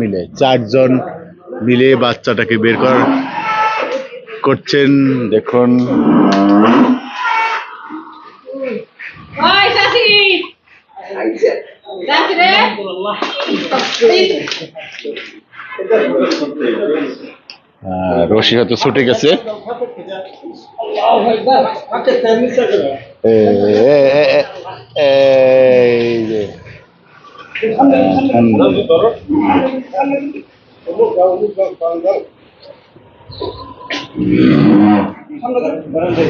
মিলে চারজন মিলে বাচ্চাটাকে বের কর করছেন। দেখুন। 어묵 가, 어묵 가, 가, 가. 한가다? 말한대.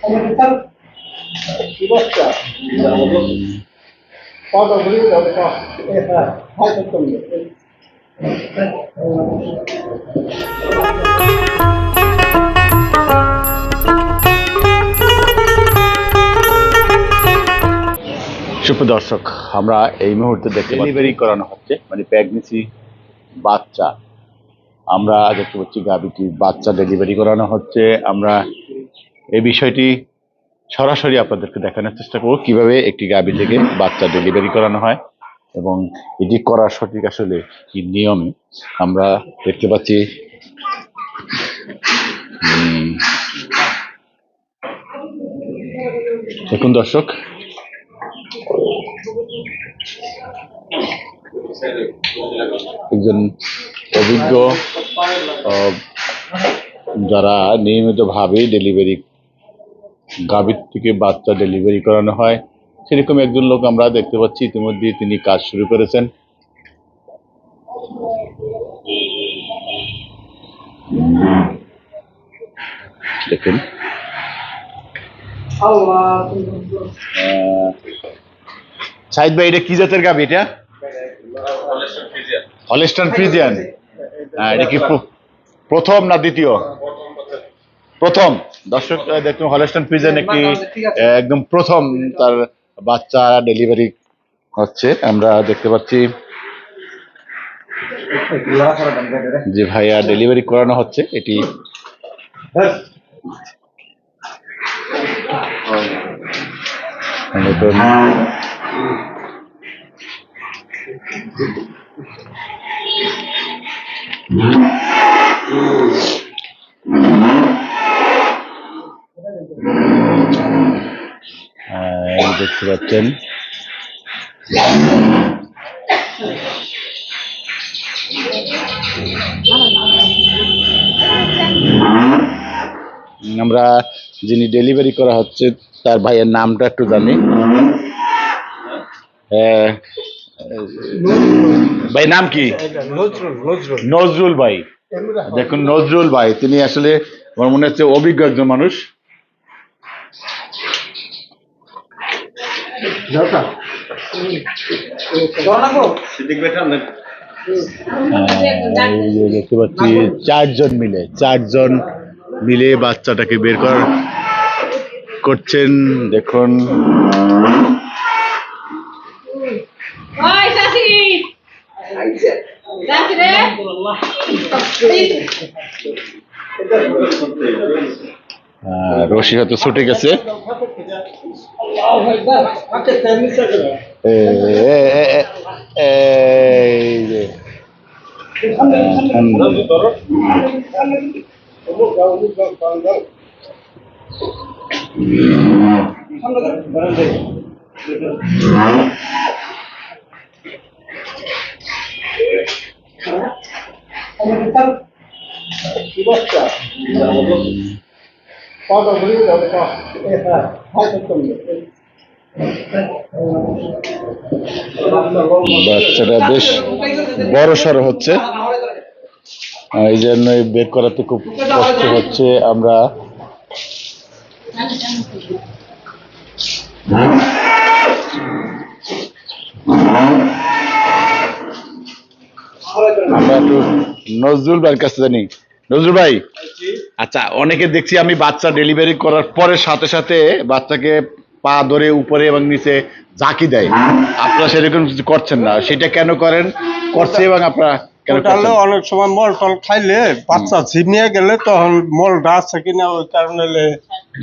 한가다? 이봤자. 빠져 버리고 나니까. 예, 하. 하셨던 거. সুপ্রদর্শক আমরা এই মুহূর্তে দেখতে ডেলিভারি করানো হচ্ছে মানে প্রেগনেন্সি বাচ্চা। আমরা দেখতে পাচ্ছি গাভিটির বাচ্চা ডেলিভারি করানো হচ্ছে। আমরা এই বিষয়টি সরাসরি আপনাদেরকে দেখানোর চেষ্টা করব, কীভাবে একটি গাভি থেকে বাচ্চা ডেলিভারি করানো হয় এবং এটি করার সঠিক আসলে কি নিয়মে। আমরা দেখতে পাচ্ছি দেখুন দর্শক একজন অভিজ্ঞ যারা নিয়মিতভাবে ডেলিভারি গাভীর থেকে বাচ্চা ডেলিভারি করানো হয়। সেরকম একজন লোক আমরা দেখতে পাচ্ছি ইতিমধ্যে তিনি কাজ শুরু করেছেন। দেখুন। সাইদ ভাই এটা কি জাতের গাভী এটা? হলিস্টান ফ্রিজিয়ান হ্যাঁ এটা কি প্র- প্রথম না দ্বিতীয়? প্রথম। দর্শক দেখুন হলিস্টান ফ্রিজিয়ান একটি একদম প্রথম তার বাচ্চা ডেলিভারি হচ্ছে। আমরা দেখতে পাচ্ছি। যে ভাইয়া ডেলিভারি করানো হচ্ছে। এটি এই দেখতে পাচ্ছেন। আমরা যিনি ডেলিভারি করা হচ্ছে তার ভাইয়ের নামটা একটু জানি। আহ, ভাই নাম কি? নজরুল ভাই। দেখুন নজরুল ভাই তিনি আসলে আমার মনে হচ্ছে অভিজ্ঞ একজন মানুষ। দেখতে পাচ্ছি চারজন মিলে চারজন মিলে বাচ্চাটাকে বের কর করছেন। দেখুন। ওই চাচি। চাচি রে। রশি হয়তো ছুটে গেছে। এই যে। বাচ্চাটা বেশ বড় সড়ো হচ্ছে। এই জন্য বের করাতে খুব কষ্ট হচ্ছে। আমরা আমরা একটু নজরুল ভাইয়ের কাছে জানি নজরুল ভাই আচ্ছা। অনেকে দেখছি আমি বাচ্চা ডেলিভারি করার পরে সাথে সাথে বাচ্চাকে পা ধরে উপরে এবং নিচে ঝাঁকি দেয়। আপনারা সেরকম কিছু করছেন না। সেটা কেন করেন? করছে এবং আপনারা ওটালে অনেক সময় মল টল খাইলে বাচ্চা ঝিমিয়ে গেলে তখন মলটা আছে কিনা ওই কারণে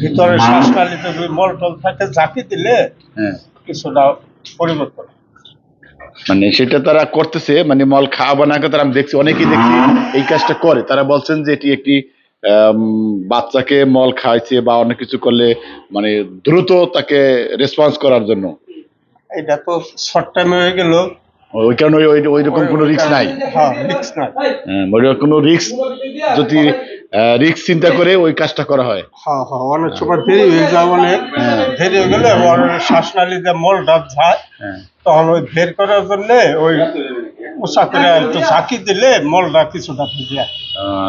ভিতরে শ্বাসনালীতে মল টল থাকে ঝাঁকি দিলে হ্যাঁ। কিছুটা পরিবর্তন। মানে সেটা তারা করতেছে মানে মল খাওয়া না তারা আমি দেখছি অনেকেই দেখছি এই কাজটা করে। তারা বলছেন যে এটি একটি বাচ্চাকে মল খাইছে বা অনেক কিছু করলে মানে দ্রুত তাকে রেসপন্স করার জন্য। এটা তো শর্ট টাইমে হয়ে গেল। ওই কারণে ওই ওই রকম কোনো রিস্ক নাই। হ্যাঁ রিক্স নাই। হ্যাঁ, কোনো রিস্ক যদি রিস্ক চিন্তা করে ওই কাজটা করা হয়। হ্যাঁ হ্যাঁ অনেক সময় দেরি হয়ে যায় অনেক হ্যাঁ। দেরি হয়ে গেলে ওর শ্বাসনালীতে মলটা যায়। হ্যাঁ। তখন ওই বের করার জন্য ওই উষা করে একটু ঝাঁকি দিলে মলটা কিছুটা আসে।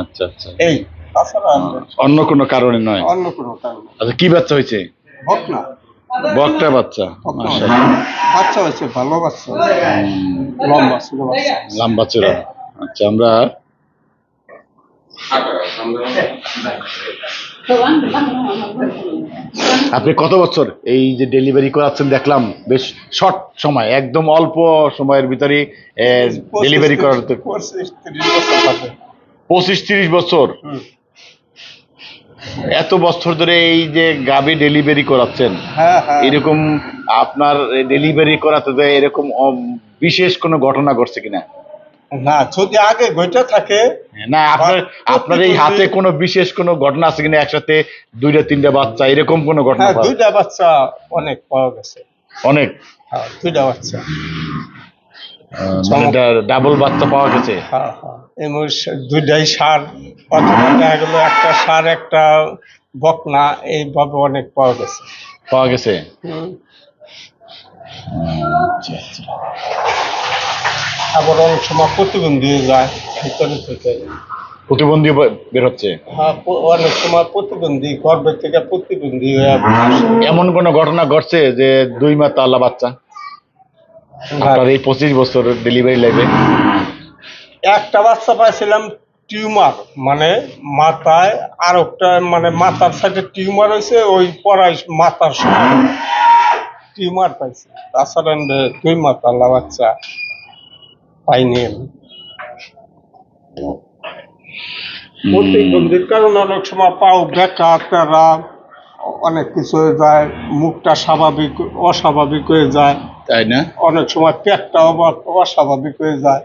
আচ্ছা আচ্ছা। এই তাছাড়া অন্য কোনো কারণে নয়? অন্য কোনো কারণ। আচ্ছা কি বাচ্চা হয়েছে? হোক না বকটা বাচ্চা বাচ্চা হয়েছে ভালো বাচ্চা। লম্বা ছিল বাচ্চা। লম্বা ছিল আচ্ছা আমরা আপনি কত বছর এই যে ডেলিভারি করাচ্ছেন দেখলাম বেশ শর্ট সময় একদম অল্প সময়ের ভিতরে ডেলিভারি করার তো পঁচিশ তিরিশ বছর। এত বছর ধরে এই যে গাবি ডেলিভারি করাচ্ছেন হ্যাঁ হ্যাঁ এরকম আপনার ডেলিভারি করাতে এরকম বিশেষ কোনো ঘটনা ঘটছে কিনা না যদি আগে ঘটে থাকে না আপনার আপনার এই হাতে কোনো বিশেষ কোনো ঘটনা আছে কিনা? একসাথে দুইটা তিনটা বাচ্চা এরকম কোনো ঘটনা হ্যাঁ পাওয়া- দুইটা বাচ্চা অনেক পাওয়া গেছে। অনেক? হ্যাঁ দুইটা বাচ্চা। মানে ডাবল বাচ্চা পাওয়া গেছে? হ্যাঁ হ্যাঁ দুইটাই সার অথবা দেখা গেলো একটা সার একটা বকনা এইভাবে অনেক পাওয়া গেছে। পাওয়া গেছে? আচ্ছা আচ্ছা। আবার অনেক সময় প্রতিবন্ধী যায় ভিতরে থেকে। প্রতিবন্ধী বে- বের হচ্ছে? হ্যাঁ অনেক সময় প্রতিবন্ধী থেকে প্রতিবন্ধী হয়ে এমন কোনো ঘটনা ঘটছে যে দুই মাস আল্লাহ বাচ্চা? আপনার এই পঁচিশ বছর ডেলিভারি লাইফে একটা বাচ্চা পাইছিলাম টিউমার মানে মাথায় আর একটা মানে মাথার সাইডে টিউমার হয়েছে ওই পড়াই মাথার টিউমার পাইছে। তাছাড়া দুই মাথা আল্লাহ বাচ্চা। পাইনি আমি কারণে অনেক সময় পাও বেকা তেরা অনেক কিছু হয়ে যায় মুখটা স্বাভাবিক অস্বাভাবিক হয়ে যায়। তাই না? অনেক সময় আবার অস্বাভাবিক হয়ে যায়।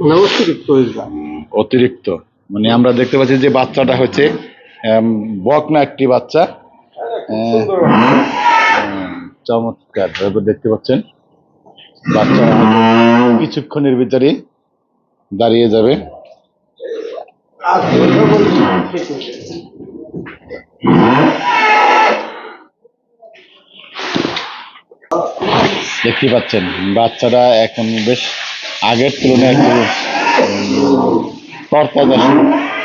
মানে অতিরিক্ত হয়ে যায়। অতিরিক্ত। মানে আমরা দেখতে পাচ্ছি যে বাচ্চাটা হচ্ছে বকনা একটি বাচ্চা। সুন্দর। চমৎকার। দেখতে পাচ্ছেন বাচ্চা কিছুক্ষণের ভিতরে দাঁড়িয়ে যাবে। দেখতে পাচ্ছেন, বাচ্চারা এখন বেশ আগের তুলনায় একটু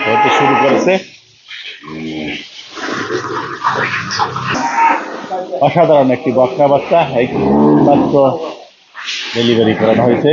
হতে শুরু করেছে। অসাধারণ একটি বকনা বাচ্চা মাত্র ডেলিভারি করানো হয়েছে